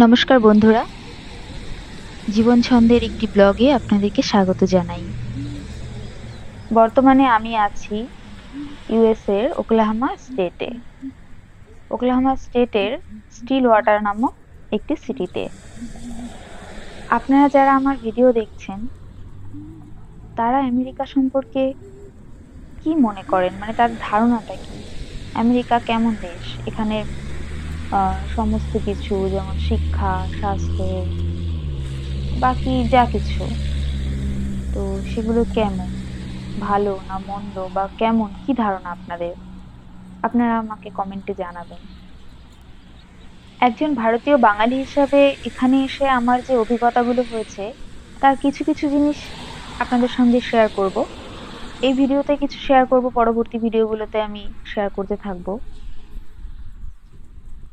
নমস্কার বন্ধুরা। জীবন ছন্দের একটি ব্লগে আপনাদেরকে স্বাগত জানাই। বর্তমানে আমি আছি ইউএসএর ওকলাহামা স্টেটে। ওকলাহামা স্টেটের স্টিল ওয়াটার নামক একটি সিটিতে। আপনারা যারা আমার ভিডিও দেখছেন, তারা আমেরিকা সম্পর্কে কি মনে করেন? মানে তার ধারণাটা কি? আমেরিকা কেমন দেশ? এখানে সমস্ত কিছু, যেমন শিক্ষা, স্বাস্থ্য, বাকি যা কিছু। তো সেগুলো কেমন? ভালো না মন্দ বা কেমন? কি ধারণা আপনাদের? আপনারা আমাকে কমেন্টে জানাবেন। একজন ভারতীয় বাঙালি হিসাবে এখানে এসে আমার যে অভিজ্ঞতাগুলো হয়েছে, তার কিছু কিছু জিনিস আপনাদের সঙ্গে শেয়ার করব। এই ভিডিওতে কিছু শেয়ার করব, পরবর্তী ভিডিওগুলোতে আমি শেয়ার করতে থাকব।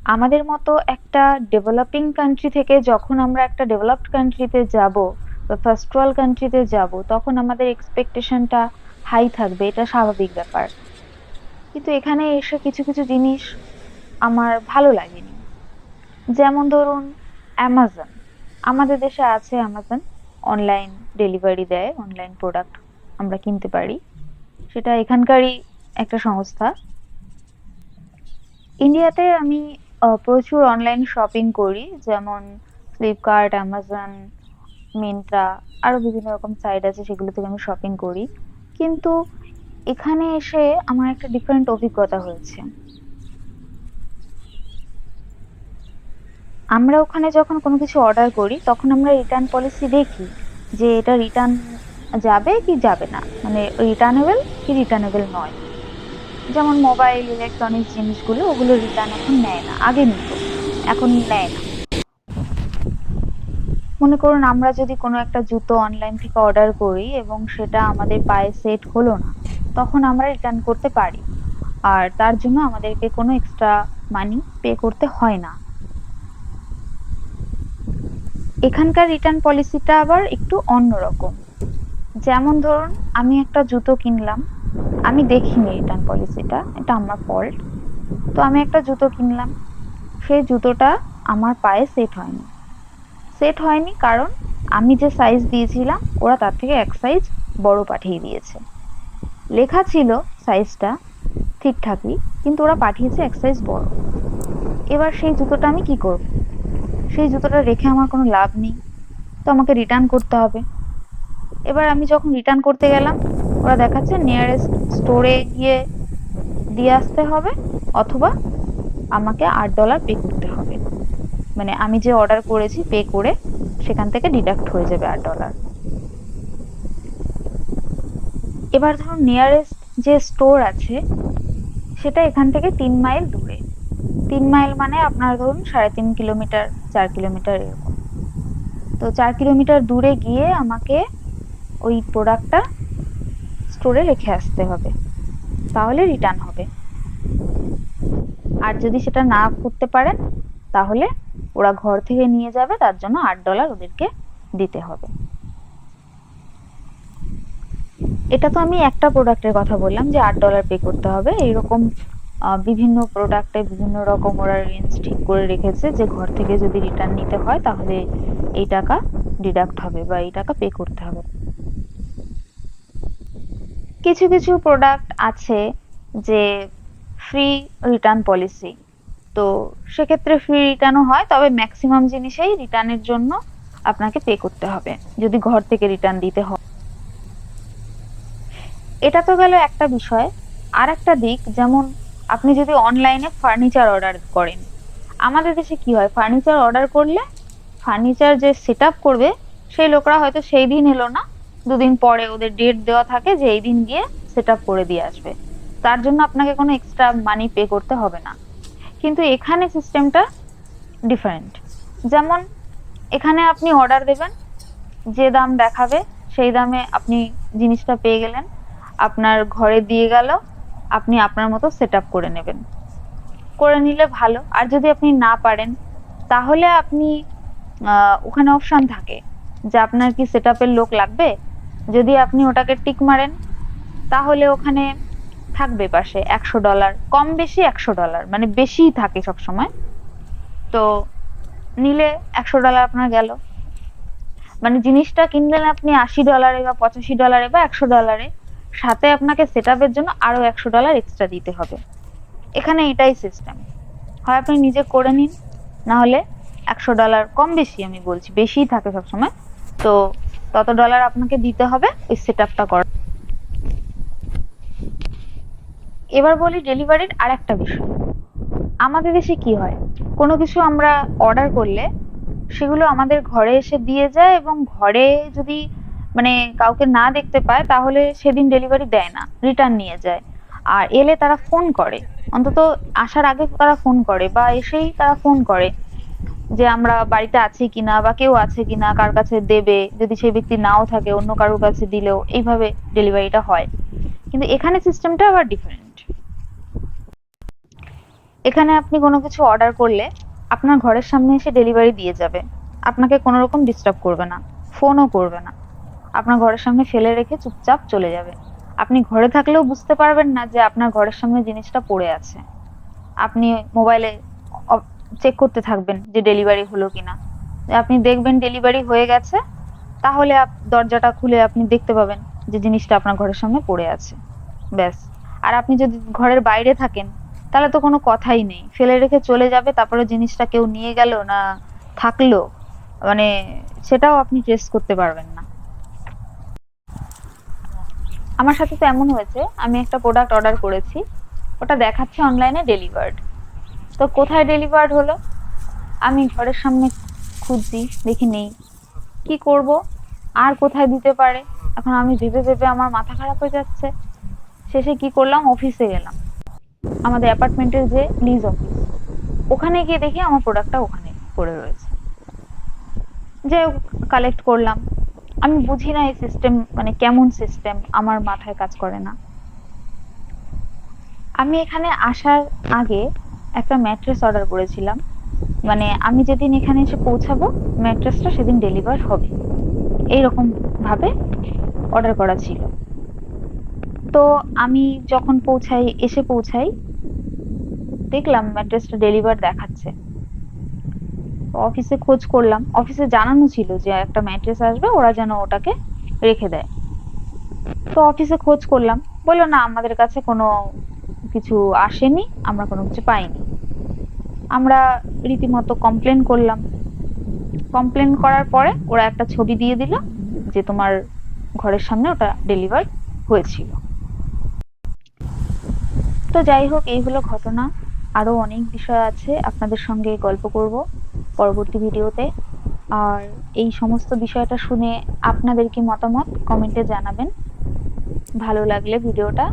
আমাদের মতো একটা ডেভেলপিং কান্ট্রি থেকে যখন আমরা একটা ডেভেলপড কান্ট্রিতে যাব বা ফার্স্ট ওয়ার্ল্ড কান্ট্রিতে যাব, তখন আমাদের এক্সপেকটেশনটা হাই থাকবে, এটা স্বাভাবিক ব্যাপার। কিন্তু এখানে এসে কিছু কিছু জিনিস আমার ভালো লাগেনি। যেমন ধরুন অ্যামাজন আমাদের দেশে আছে অ্যামাজন অনলাইন ডেলিভারি দেয় অনলাইন প্রোডাক্ট আমরা কিনতে পারি। সেটা এখানকারই একটা সংস্থা। ইন্ডিয়াতে আমি প্রচুর অনলাইন শপিং করি, যেমন ফ্লিপকার্ট অ্যামাজন মিন্ত্রা আরও বিভিন্ন রকম সাইট আছে সেগুলো থেকে আমি শপিং করি। কিন্তু এখানে এসে আমার একটা ডিফারেন্ট অভিজ্ঞতা হয়েছে। আমরা ওখানে যখন কোনো কিছু অর্ডার করি, তখন আমরা রিটার্ন পলিসি দেখি যে এটা রিটার্ন যাবে কি যাবে না। মানে রিটার্নেবল কি রিটার্নেবল নয়। যেমন মোবাইল ইলেকট্রনিক্স জিনিসগুলো, ওগুলো রিটার্ন এখন নেয় না। আগে নিত, এখন নেয় না। মনে করুন, আমরা যদি কোনো একটা জুতো অনলাইন থেকে অর্ডার করি এবং সেটা আমাদের পায়ে সেট হলো না, তখন আমরা রিটার্ন করতে পারি। আর তার জন্য আমাদেরকে কোনো এক্সট্রা মানি পে করতে হয় না। এখানকার রিটার্ন পলিসিটা আবার একটু অন্যরকম। যেমন ধরুন, আমি একটা জুতো কিনলাম আমি দেখিনি রিটার্ন পলিসিটা এটা আমার ফল্ট তো আমি একটা জুতো কিনলাম, সেই জুতোটা আমার পায়ে সেট হয়নি। সেট হয়নি কারণ আমি যে সাইজ দিয়েছিলাম, ওরা তার থেকে এক সাইজ বড় পাঠিয়ে দিয়েছে। লেখা ছিল সাইজটা ঠিকঠাকই, কিন্তু ওরা পাঠিয়েছে এক সাইজ বড়। এবার সেই জুতোটা আমি কি করব? সেই জুতোটা রেখে আমার কোনো লাভ নেই। তো আমাকে রিটার্ন করতে হবে। এবার আমি যখন রিটার্ন করতে গেলাম ওরা দেখাচ্ছে নিয়ারেস্ট স্টোরে গিয়ে দিয়ে আসতে হবে, অথবা আমাকে আট ডলার পে করতে হবে। মানে আমি যে অর্ডার করেছি পে করে সেখান থেকে ডিডাক্ট হয়ে যাবে আট ডলার এবার ধরুন নিয়ারেস্ট যে স্টোর আছে, সেটা এখান থেকে তিন মাইল দূরে। তিন মাইল মানে আপনার ধরুন সাড়ে তিন কিলোমিটার, চার কিলোমিটার এরকম। তো চার কিলোমিটার দূরে গিয়ে আমাকে ওই প্রোডাক্টটা স্টোরে রেখে আসতে হবে। তাহলে রিটার্ন হবে। আর যদি সেটা না করতে পারেন, তাহলে ওরা ঘর থেকে নিয়ে যাবে, তার জন্য আট ডলার ওদেরকে দিতে হবে। এটা তো আমি একটা প্রোডাক্টের কথা বললাম যে আট ডলার পে করতে হবে। এইরকম বিভিন্ন প্রোডাক্টে বিভিন্ন রকম ওরা রেঞ্জ ঠিক করে রেখেছে যে ঘর থেকে যদি রিটার্ন নিতে হয়, তাহলে এই টাকা ডিডাক্ট হবে বা এই টাকা পে করতে হবে। কিছু কিছু প্রোডাক্ট আছে যে ফ্রি রিটার্ন পলিসি তো সেক্ষেত্রে ফ্রি রিটার্নও হয়, তবে ম্যাক্সিমাম জিনিসেই রিটার্নের জন্য আপনাকে পে করতে হবে, যদি ঘর থেকে রিটার্ন দিতে হয়। এটা তো গেল একটা বিষয়। আর একটা দিক, যেমন আপনি যদি অনলাইনে ফার্নিচার অর্ডার করেন, আমাদের দেশে কি হয়? ফার্নিচার অর্ডার করলে ফার্নিচার যে সেট করবে, সেই লোকরা হয়তো সেই দিন এলো না দুদিন পরে ওদের ডেট দেওয়া থাকে যে এই দিন গিয়ে সেট আপ করে দিয়ে আসবে। তার জন্য আপনাকে কোনো এক্সট্রা মানি পে করতে হবে না। কিন্তু এখানে সিস্টেমটা ডিফারেন্ট যেমন এখানে আপনি অর্ডার দেবেন, যে দাম দেখাবে সেই দামে আপনি জিনিসটা পেয়ে গেলেন, আপনার ঘরে দিয়ে গেল, আপনি আপনার মতো সেট আপ করে নেবেন। করে নিলে ভালো। আর যদি আপনি না পারেন, তাহলে আপনি ওখানে অপশন থাকে যে আপনার কি সেট আপের লোক লাগবে? যদি আপনি ওটাকে টিক মারেন, তাহলে ওখানে থাকবে পাশে একশো ডলার, কম বেশি একশো ডলার মানে বেশিই থাকে সব সময় তো নিলে একশো ডলার আপনার গেল। মানে জিনিসটা কিনলেন আপনি আশি ডলারে বা পঁচাশি ডলারে বা একশো ডলারে, সাথে আপনাকে সেট জন্য আরও একশো ডলার এক্সট্রা দিতে হবে। এখানে এটাই সিস্টেম হয় আপনি নিজে করে নিন, না হলে একশো ডলার কম বেশি আমি বলছি, বেশিই থাকে সবসময়। তো তত ডলার আপনাকে দিতে হবে ওই সেট আপটা করার এবার বলি ডেলিভারির আর একটা বিষয়। আমাদের দেশে কি হয়? কোনো কিছু আমরা অর্ডার করলে সেগুলো আমাদের ঘরে এসে দিয়ে যায় এবং ঘরে যদি মানে কাউকে না দেখতে পায়, তাহলে সেদিন ডেলিভারি দেয় না রিটার্ন নিয়ে যায়। আর এলে তারা ফোন করে। অন্তত আসার আগে তারা ফোন করে বা এসেই তারা ফোন করে। যে আমরা বাড়িতে আছি কিনা বা কেউ আছে কিনা, কার কাছে দেবে, যদি সেই ব্যক্তি নাও থাকে, অন্য কারোর কাছে দিলেও এইভাবে ডেলিভারিটা হয়। কিন্তু এখানে সিস্টেমটা আবার ডিফারেন্ট এখানে আপনি কোনো কিছু অর্ডার করলে আপনার ঘরের সামনে এসে ডেলিভারি দিয়ে যাবে। আপনাকে কোনো রকম ডিস্টার্ব করবে না ফোনও করবে না। আপনার ঘরের সামনে ফেলে রেখে চুপচাপ চলে যাবে। আপনি ঘরে থাকলেও বুঝতে পারবেন না যে আপনার ঘরের সামনে জিনিসটা পড়ে আছে। আপনি মোবাইলে চেক করতে থাকবেন যে ডেলিভারি হলো কিনা। আপনি দেখবেন ডেলিভারি হয়ে গেছে, তাহলে দরজাটা খুলে আপনি দেখতে পাবেন যে জিনিসটা আপনার ঘরের সামনে পড়ে আছে। ব্যাস। আর আপনি যদি ঘরের বাইরে থাকেন, তাহলে তো কোনো কথাই নেই। ফেলে রেখে চলে যাবে, তারপরে জিনিসটা কেউ নিয়ে গেল না থাকল মানে সেটাও আপনি ট্রেস করতে পারবেন না। আমার সাথে তো এমন হয়েছে, আমি একটা প্রোডাক্ট অর্ডার করেছি, ওটা দেখাচ্ছে অনলাইনে ডেলিভার্ড তো কোথায় ডেলিভার্ড হলো? আমি ঘরের সামনে খুঁজছি, দেখি নেই। কি করব? আর কোথায় দিতে পারে? এখন আমি ভেবে ভেবে আমার মাথা খারাপ হয়ে যাচ্ছে। শেষে কি করলাম? অফিসে গেলাম। আমাদের অ্যাপার্টমেন্টের যে লিজ অফিস ওখানে গিয়ে দেখি আমার প্রোডাক্টটা ওখানে পড়ে রয়েছে। যে কালেক্ট করলাম। আমি বুঝি না এই সিস্টেম মানে কেমন সিস্টেম আমার মাথায় কাজ করে না। আমি এখানে আসার আগে একটা ম্যাট্রেস অর্ডার করেছিলাম। মানে আমি যেদিন এখানে এসে পৌঁছাবো ম্যাট্রেসটা সেদিন ডেলিভার হবে। এইরকম ভাবে অর্ডার করা ছিল। তো আমি যখন পৌঁছাই, এসে পৌঁছাই, দেখলাম ম্যাট্রেসটা ডেলিভার দেখাচ্ছে। অফিসে খোঁজ করলাম। অফিসে জানানো ছিল যে একটা ম্যাট্রেস আসবে, ওরা যেন ওটাকে রেখে দেয়। তো অফিসে খোঁজ করলাম। বলল, না, আমাদের কাছে কোনো কিছু আসেনি, আমরা কোনো কিছু পাইনি। আমরা রীতিমতো কমপ্লেন করলাম। কমপ্লেন করার পরে ওরা একটা ছবি দিয়ে দিল যে তোমার ঘরের সামনে ওটা ডেলিভার হয়েছিল। তো যাই হোক, এই হলো ঘটনা। আরও অনেক বিষয় আছে, আপনাদের সঙ্গে গল্প করব পরবর্তী ভিডিওতে। আর এই সমস্ত বিষয়টা শুনে আপনাদের কি মতামত? কমেন্টে জানাবেন। ভালো লাগলে ভিডিওটা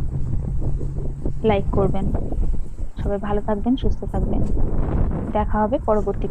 লাইক করবেন। সবাই ভালো থাকবেন সুস্থ থাকবেন। দেখা হবে পরবর্তী